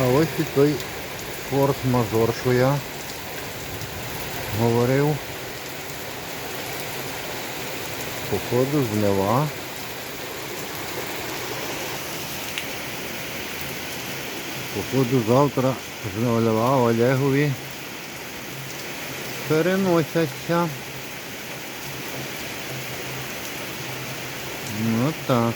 А ось і той форс-мажор, що я говорив. Походу злива. Походу завтра злива Олегові переносяться. Ну так.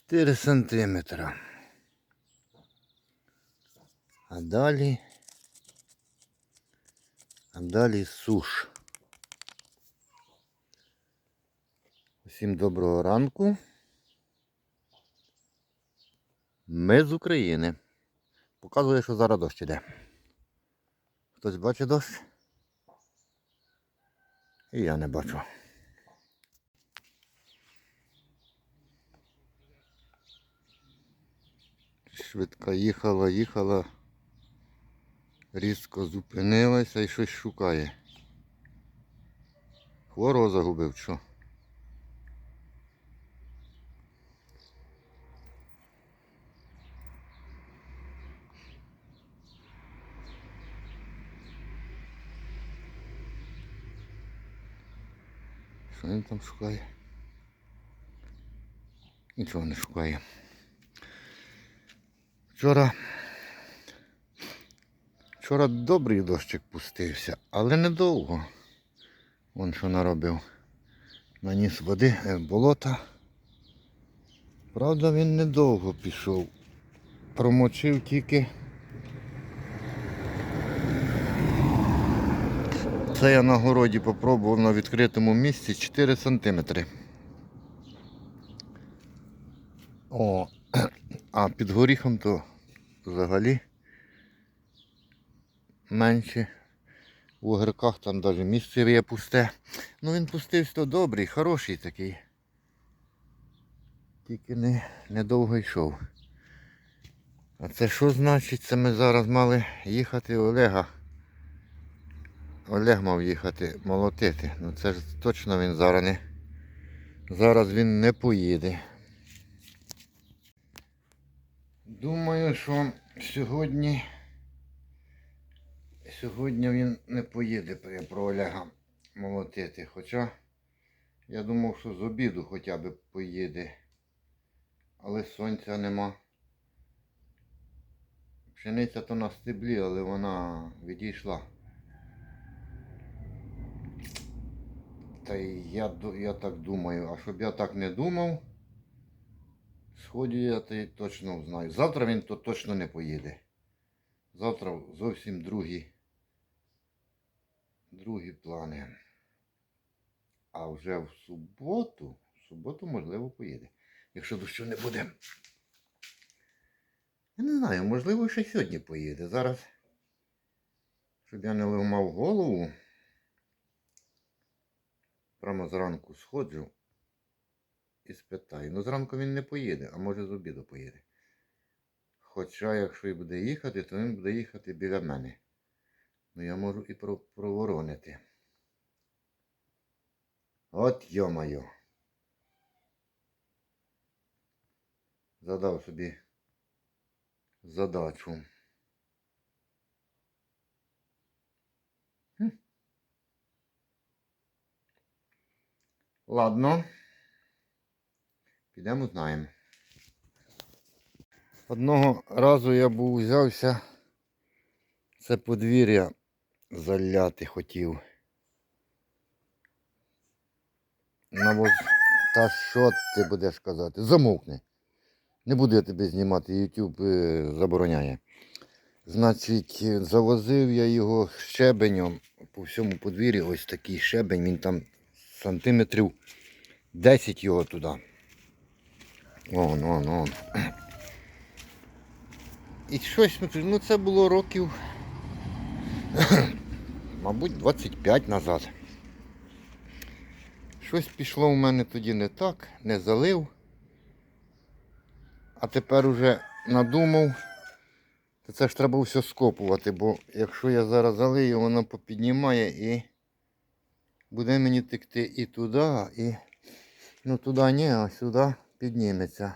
Чотири сантиметра. А далі. А далі суш. Усім доброго ранку. Ми з України. Показує, що зараз дощ іде. Хтось бачить дощ? І я не бачу. Швидка їхала, їхала, різко зупинилася і щось шукає. Хворого загубив, що? Що він там шукає? Нічого не шукає. Вчора. Вчора добрий дощик пустився, але недовго. Вон що наробив. Наніс води, е, болота. Правда, він недовго пішов. Промочив тільки. Це я на городі попробував на відкритому місці 4 сантиметри. О, а під горіхом то взагалі менше. У огірках там навіть місце є пусте. Ну він пустився то добрий, хороший такий. Тільки не, недовго йшов. А це що значить? Це ми зараз мали їхати Олега. Олег мав їхати молотити. Ну це ж точно він зараз не. Зараз він не поїде. Думаю, що сьогодні сьогодні він не поїде про Олега молотити. Хоча я думав, що з обіду хоча б поїде. Але сонця нема. Пшениця то на стеблі, але вона відійшла. Та я, я так думаю, а щоб я так не думав. Сході я точно знаю. Завтра він то точно не поїде. Завтра зовсім другі, другі плани. А вже в суботу, в суботу, можливо, поїде. Якщо дощу не буде. Я не знаю, можливо, ще сьогодні поїде. Зараз, щоб я не ламав голову, прямо зранку сходжу і спитаю. Ну зранку він не поїде, а може з обіду поїде. Хоча, якщо і буде їхати, то він буде їхати біля мене. Ну я можу і проворонити. От йомаю. Задав собі задачу. Ладно. Підемо знаємо. Одного разу я був взявся це подвір'я заляти хотів. навоз. Та що ти будеш казати? Замовкни. Не буду я тебе знімати, YouTube е, забороняє. Значить, завозив я його щебенем по всьому подвір'ю. Ось такий щебень, він там сантиметрів 10 його туди. Вон, вон, вон. І щось, ну це було років, мабуть, 25 назад. Щось пішло у мене тоді не так, не залив. А тепер уже надумав, то це ж треба все скопувати, бо якщо я зараз залию, воно попіднімає і буде мені текти і туди, і ну туди ні, а сюди підніметься.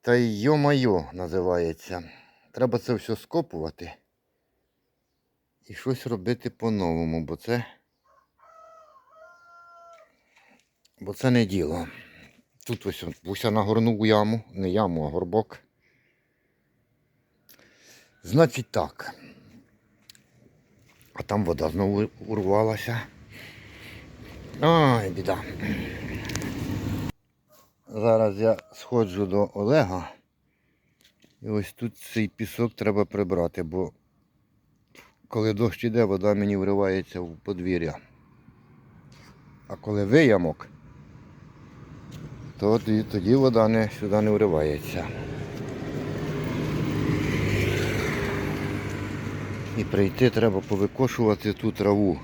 Та йо-майо називається. Треба це все скопувати і щось робити по-новому, бо це. Бо це не діло. Тут ось Буся нагорнув яму, не яму, а горбок. Значить так. А там вода знову урвалася. Ой, біда. Зараз я сходжу до Олега. І ось тут цей пісок треба прибрати, бо коли дощ іде, вода мені вривається в подвір'я. А коли виямок, то тоді вода не, сюди не вривається. І прийти треба повикошувати ту траву.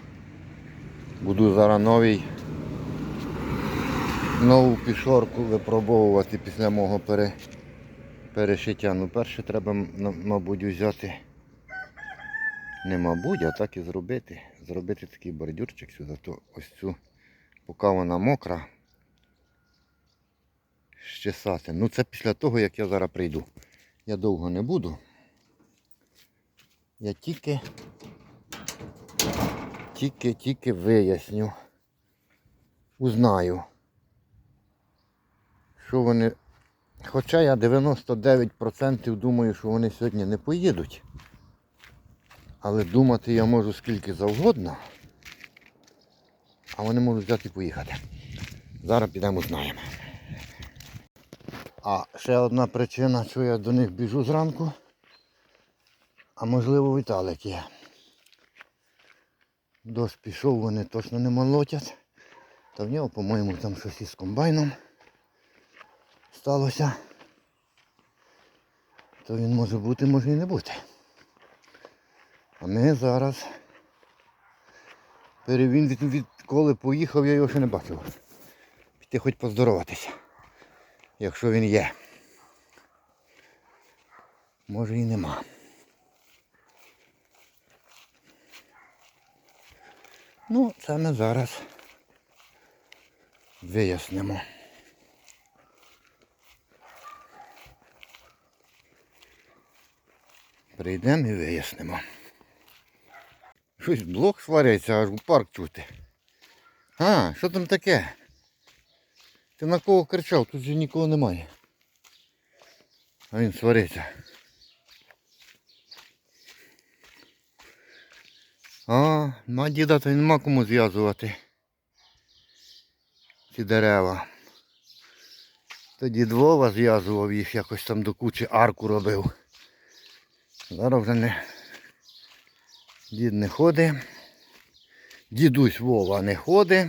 Буду зараз новий, нову пішорку випробовувати після мого пере, перешиття. Ну перше треба, мабуть, взяти. Не мабуть, а так і зробити. Зробити такий бордюрчик сюди, то ось цю, поки вона мокра, щесати. Ну це після того, як я зараз прийду. Я довго не буду. Я тільки, тільки, тільки виясню, узнаю, що вони. Хоча я 99% думаю, що вони сьогодні не поїдуть. Але думати я можу скільки завгодно, а вони можуть взяти і поїхати. Зараз підемо знаємо. А ще одна причина, що я до них біжу зранку. А можливо Віталик є. Дощ пішов, вони точно не молотять. Та в нього, по-моєму, там щось із комбайном сталося. То він може бути, може і не бути. А ми зараз. Він від, відколи поїхав, я його ще не бачив. Піти хоч поздороватися. Якщо він є. Може і нема. Ну, це ми зараз вияснимо. Прийдемо і вияснимо. Щось блок сваряється, аж у парк чути. А, що там таке? Ти на кого кричав? Тут же нікого немає. А він свариться. А, на діда то нема кому зв'язувати. Ці дерева. Тоді Вова зв'язував їх, якось там до кучі арку робив. Зараз вже не. Дід не ходить. Дідусь Вова не ходить.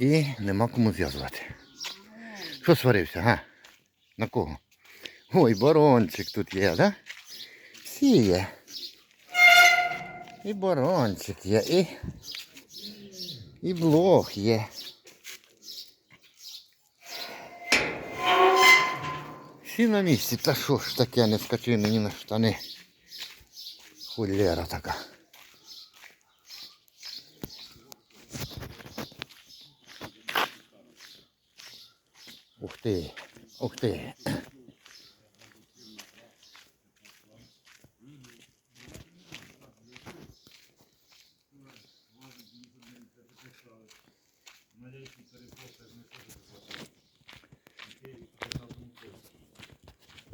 І нема кому зв'язувати. Що сварився, га? На кого? Ой, барончик тут є, да? Всі є. І барончик є, і, і блох є. Всі на місці, та що ж таке, не скачи мені на штани. Хулера така. Ух ти, ух ти.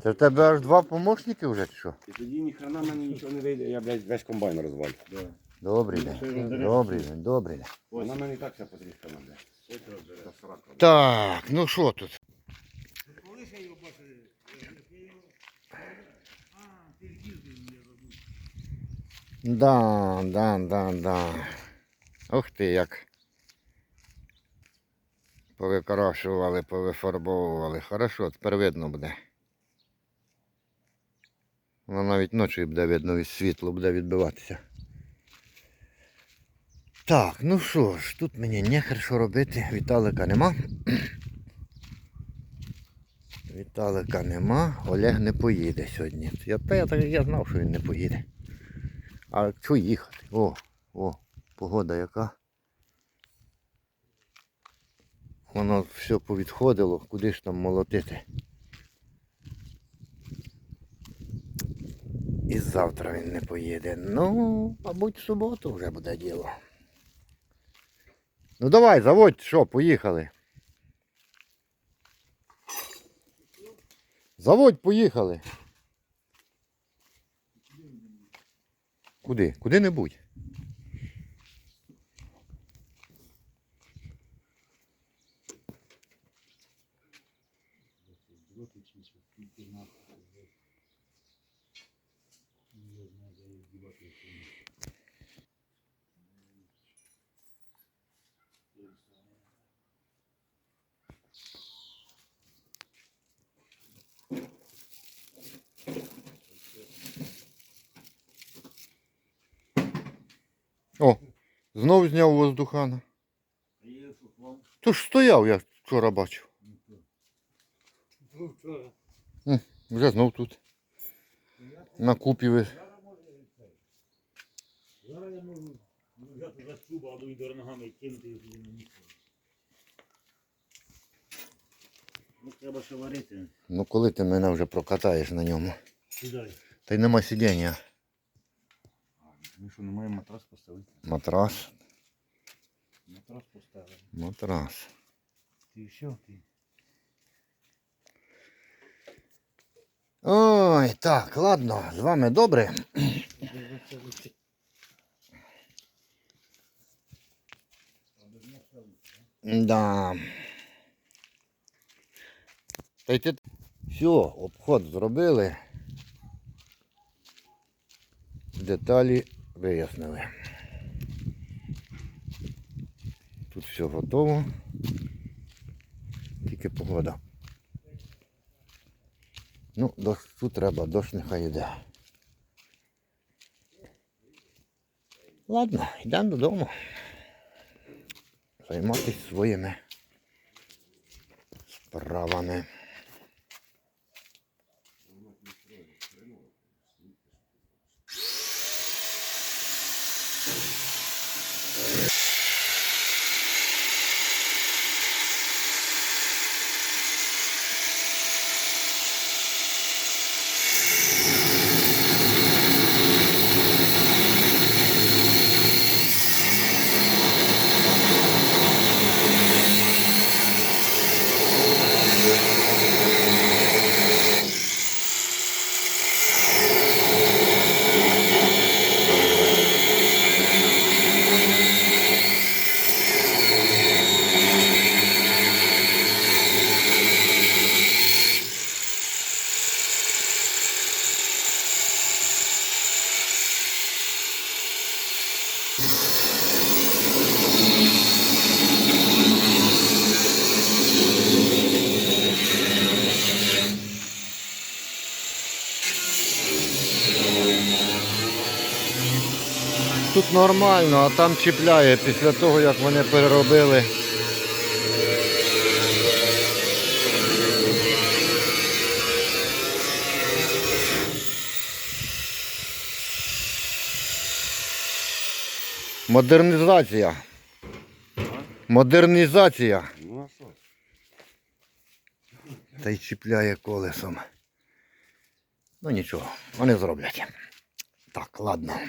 Це в тебе аж два помощники вже чи що? І тоді ніхрена мені нічого не вийде, я, блядь, весь комбайн розвалю. Добрий день. Добрий день, добрий день. Вона мене і так вся потріскана, бля. Так, ну що тут? Да, да, да, да. Ух ти, як. Повикрашували, повифарбовували. Хорошо, тепер видно буде. Воно навіть ночі буде видно, від світло буде відбиватися. Так, ну що ж, тут мені нехер що робити. Віталика нема. Віталика нема, Олег не поїде сьогодні. Я, та я, я знав, що він не поїде. А що їхати? О, о, погода яка. Воно все повідходило, куди ж там молотити. І завтра він не поїде. Ну, мабуть, в суботу вже буде діло. Ну давай, заводь, що, поїхали. Заводь, поїхали. Куди? Куди-небудь. О, знов зняв воздухана. То ж стояв, я вчора бачив. М, Вже знов тут. На купі ви. Зараз я можу взяти за шубу, або йду ногами кинути їх на місце. Ну, треба ще варити. Ну коли ти мене вже прокатаєш на ньому. Сідай. Та й нема сидіння. Ми що, не маємо матрас поставити? Матрас. Матрас поставив. Матрас. Ти що ти? Ой, так, ладно, з вами добре. Да. Та й ти... Все, обход зробили. Деталі вияснили. Тут все готово. Тільки погода. Ну, дощу треба, дощ нехай йде. Ладно, йдемо додому. Займатися своїми справами. Тут нормально, а там чіпляє після того, як вони переробили. Модернізація. Модернізація. Та й чіпляє колесом. Ну нічого, вони зроблять. Так, ладно.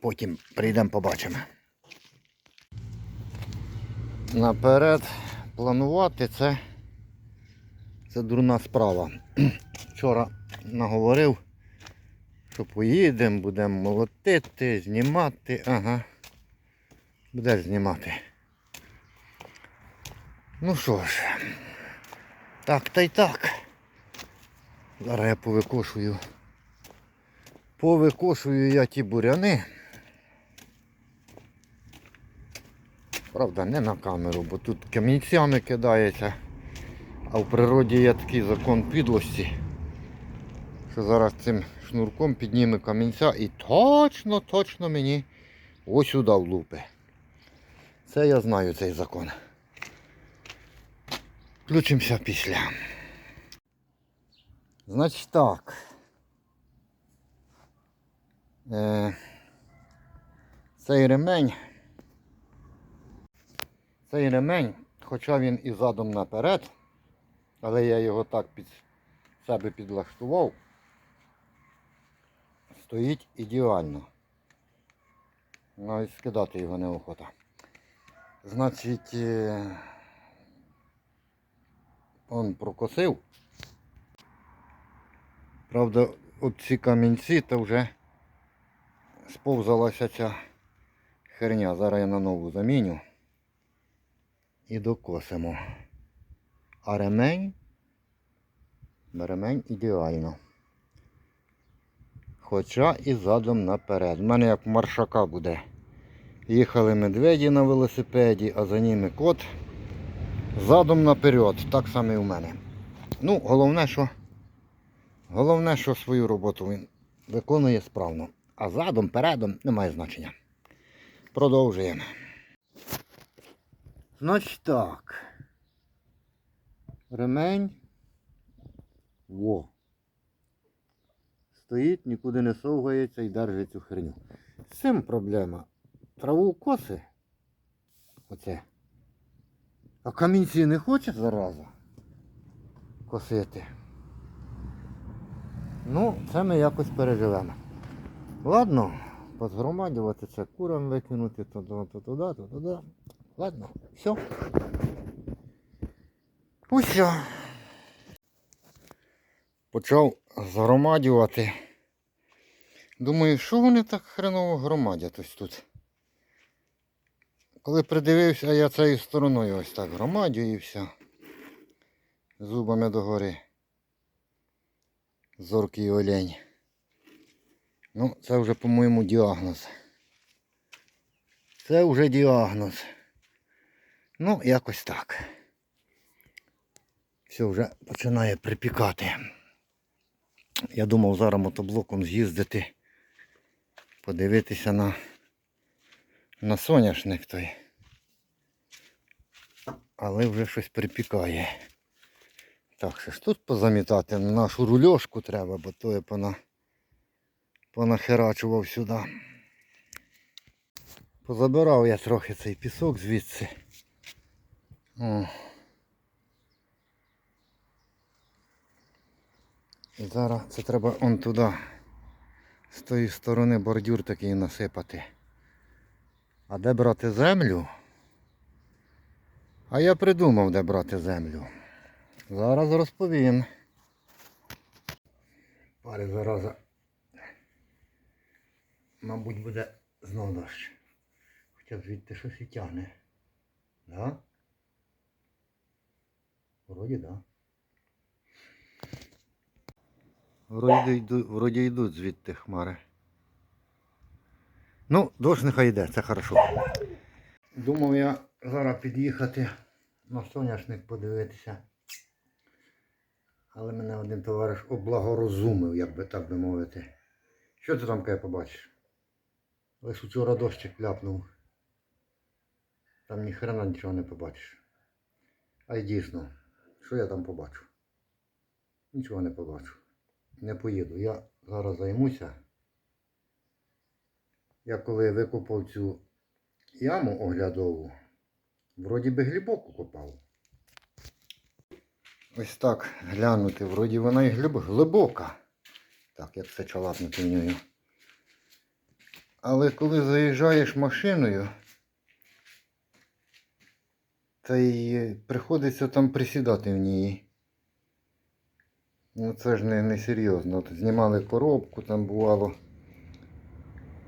Потім прийдемо побачимо. Наперед планувати це, це дурна справа. Вчора наговорив, що поїдемо, будемо молотити, знімати. Ага. Будеш знімати. Ну що ж, так та й так. Зараз я повикошую. Повикошую я ті буряни. Правда, не на камеру, бо тут камінцями кидається. А в природі є такий закон підлості, що зараз цим шнурком підніме камінця і точно, точно мені ось сюди влупи. Це я знаю цей закон. Включимося після. Значить так. Е, цей ремень. Цей ремень, хоча він і задом наперед, але я його так під себе підлаштував, стоїть ідеально. Навіть скидати його неохота. Значить, е, он прокосив. Правда, от ці камінці то вже сповзалася ця херня. Зараз я на нову заміню і докосимо. А ремень, ремень ідеально. Хоча і задом наперед. У мене як маршака буде. Їхали медведі на велосипеді, а за ними кот. Задом наперед. Так само і у мене. Ну, головне, що головне, що свою роботу він виконує справно. А задом, передом немає значення. Продовжуємо. Значить так. Ремень. Во. Стоїть, нікуди не совгається і держить цю херню. З цим проблема. Траву коси. Оце. А камінці не хоче зараза косити. Ну, це ми якось переживемо. Ладно, позгромадювати це курам викинути, туди, то туди, туди. Ладно, все. Усе. Почав згромадювати. Думаю, що вони так хреново громадять ось тут. Коли придивився, я цією стороною ось так громадю і все. Зубами догори. Зоркий олень. Ну, це вже, по-моєму, діагноз. Це вже діагноз. Ну, якось так. Все вже починає припікати. Я думав зараз мотоблоком з'їздити, подивитися на, на соняшник той. Але вже щось припікає. Так, що ж тут позамітати? Нашу рульошку треба, бо то я пона, понахерачував сюди. Позабирав я трохи цей пісок звідси. І зараз це треба он туди, з тої сторони бордюр такий насипати. А де брати землю? А я придумав, де брати землю. Зараз розповім. Пари зараза. Мабуть, буде знов дощ. Хоча звідти щось і тягне. Да? Вроді да. Вроді йдуть, вроді йдуть звідти хмари. Ну, дощ нехай йде, це хорошо. Думав я зараз під'їхати на соняшник подивитися. Але мене один товариш облагорозумив, як би так би мовити. Що ти там каже побачиш? Лише вчора дощик ляпнув. Там ні хрена нічого не побачиш. А й дійсно, що я там побачу? Нічого не побачу. Не поїду. Я зараз займуся. Я коли викопав цю яму оглядову, вроді би глибоко копав. Ось так глянути, вроді вона і глиб- глибока. Так, як це чалапнути в нею. Але коли заїжджаєш машиною, та й приходиться там присідати в ній. Ну це ж не, не серйозно. От знімали коробку, там бувало.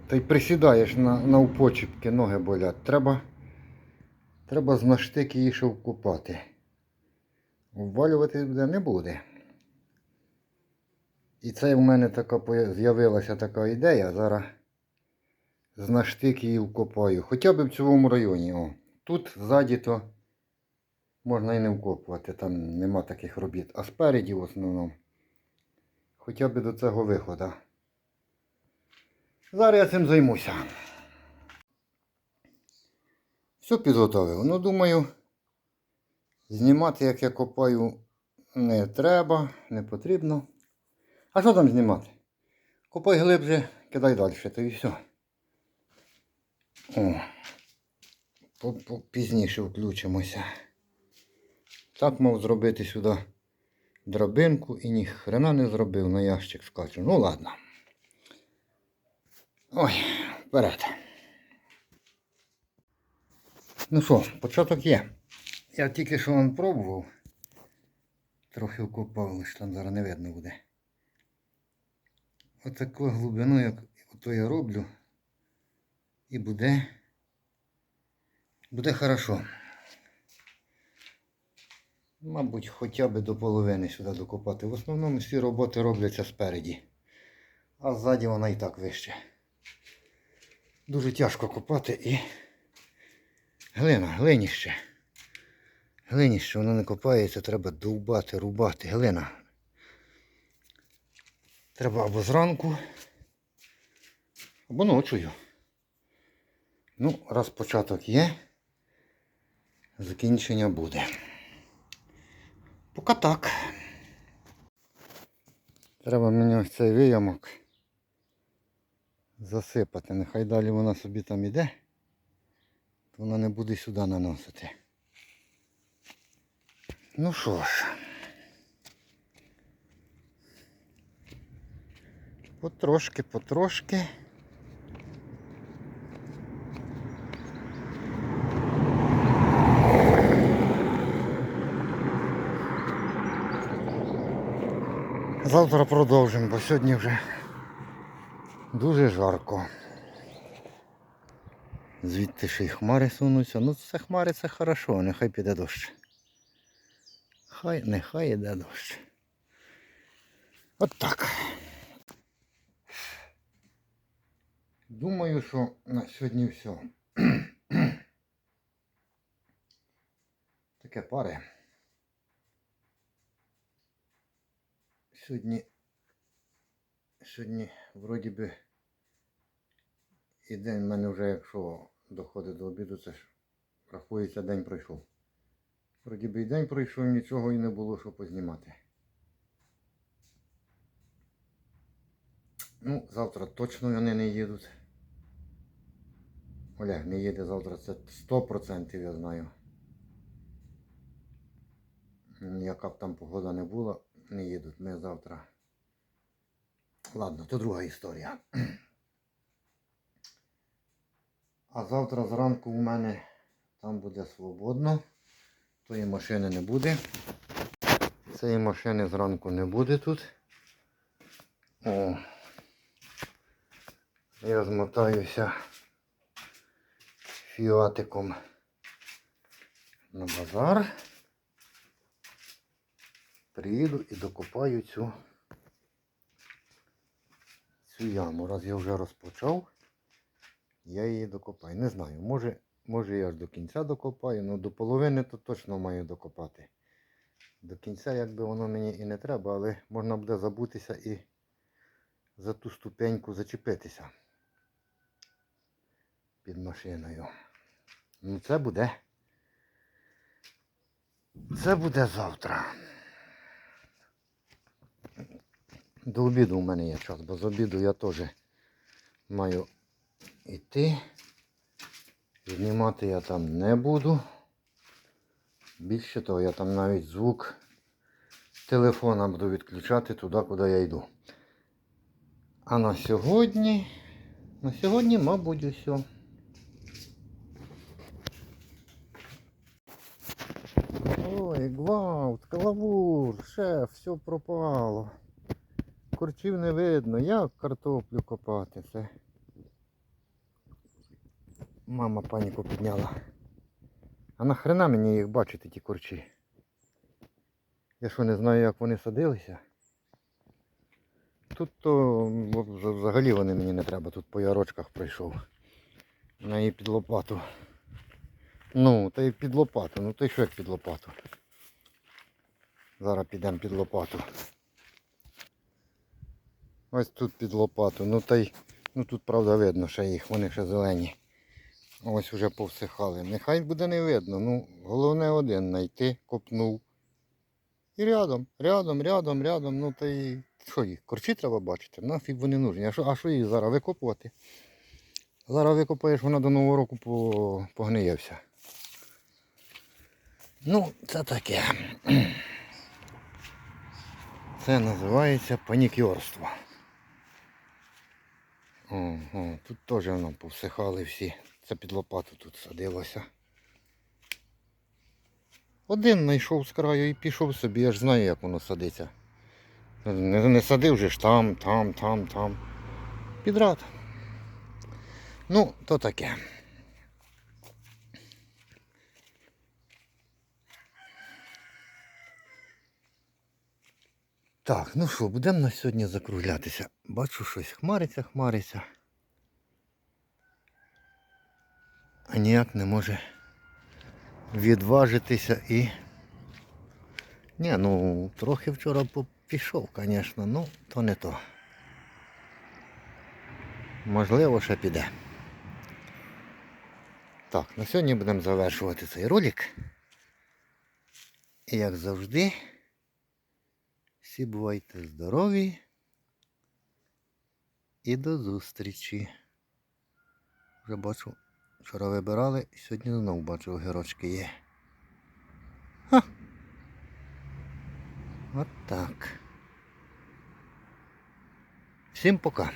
Та й присідаєш на, на упочіпки, ноги болять. Треба, треба з наштики її ще вкопати. Обвалювати буде не буде. І це в мене така з'явилася така ідея. Зараз з наштик її вкопаю. Хоча б в цьому районі. О. Тут ззаді то можна і не вкопувати, там нема таких робіт. А спереді в основному. Хоча б до цього виходу. Зараз я цим займуся. Все підготовив. Ну, думаю, знімати, як я копаю, не треба, не потрібно. А що там знімати? Копай глибше, кидай далі, то і все. О, пізніше включимося. Так мав зробити сюди драбинку і ні хрена не зробив на ящик скачу. Ну ладно. Ой, вперед. Ну що, початок є. Я тільки що вам пробував. Трохи вкопав, лише там зараз не видно буде. Отаку глибину, як ото я роблю. І буде. Буде хорошо. Мабуть, хоча б до половини сюди докопати. В основному всі роботи робляться спереді. А ззаді вона і так вище. Дуже тяжко копати і. Глина, глиніще. Глиніще, воно не копається, треба довбати, рубати. Глина. Треба або зранку, або ночою. Ну, раз початок є, закінчення буде. Поки так. Треба мені ось цей виямок засипати. Нехай далі вона собі там іде, то вона не буде сюди наносити. Ну що ж. Потрошки, потрошки. Завтра продовжимо, бо сьогодні вже дуже жарко. Звідти ще й хмари сунуться. Ну це хмари це хорошо, нехай піде дощ. Хай, нехай іде дощ. От так. Думаю, що на сьогодні все. Таке пари. Сьогодні, сьогодні, вроді би, і день в мене вже, якщо доходить до обіду, це ж рахується, день пройшов. Вроді би і день пройшов, нічого і не було, що познімати. Ну, завтра точно вони не їдуть. Олег не їде завтра, це 100% я знаю. Яка б там погода не була, не їдуть. Ми завтра. Ладно, то друга історія. А завтра зранку у мене там буде свободно. Тої машини не буде. Цієї машини зранку не буде тут. О. Я змотаюся фіатиком на базар. Приїду і докопаю цю, цю яму. Раз я вже розпочав, я її докопаю. Не знаю, може, може я аж до кінця докопаю, але до половини то точно маю докопати. До кінця, якби воно мені і не треба, але можна буде забутися і за ту ступеньку зачепитися під машиною. Ну це буде. Це буде завтра. До обіду у мене є час, бо з обіду я теж маю йти. Знімати я там не буду. Більше того, я там навіть звук телефона буду відключати туди, куди я йду. А на сьогодні, на сьогодні, мабуть, усе. Ой, гвалт. калавур, шеф, все пропало. Корчів не видно, як картоплю копати це. Мама паніку підняла. А нахрена мені їх бачити, ті корчі? Я що не знаю, як вони садилися. Тут то взагалі вони мені не треба, тут по ярочках пройшов. На її під лопату. Ну, та й під лопату, ну й що як під лопату. Зараз підемо під лопату. Ось тут під лопату. Ну та й ну тут правда видно ще їх, вони ще зелені. Ось уже повсихали. Нехай буде не видно. Ну, головне один знайти, копнув. І рядом, рядом, рядом, рядом. Ну та й що їх? Корчі треба бачити. Нафіг вони нужні. А що, а що їх зараз викопувати? Зараз викопаєш, вона до Нового року по, погниє вся. Ну, це таке. Це називається панікьорство. О, о, тут теж воно повсихали всі. Це під лопату тут садилося. Один знайшов з краю і пішов собі, я ж знаю, як воно садиться. Не, не садив же ж там, там, там, там. Підрад. Ну, то таке. Так, ну що, будемо на сьогодні закруглятися. Бачу, щось хмариться, хмариться. А ніяк не може відважитися і. Ні, ну трохи вчора пішов, звісно, ну то не то. Можливо, ще піде. Так, на сьогодні будемо завершувати цей ролик. І як завжди, всі бувайте здорові і до зустрічі. Вже бачу, вчора вибирали, сьогодні знову бачу огірочки є. Ха. От так. Всім пока.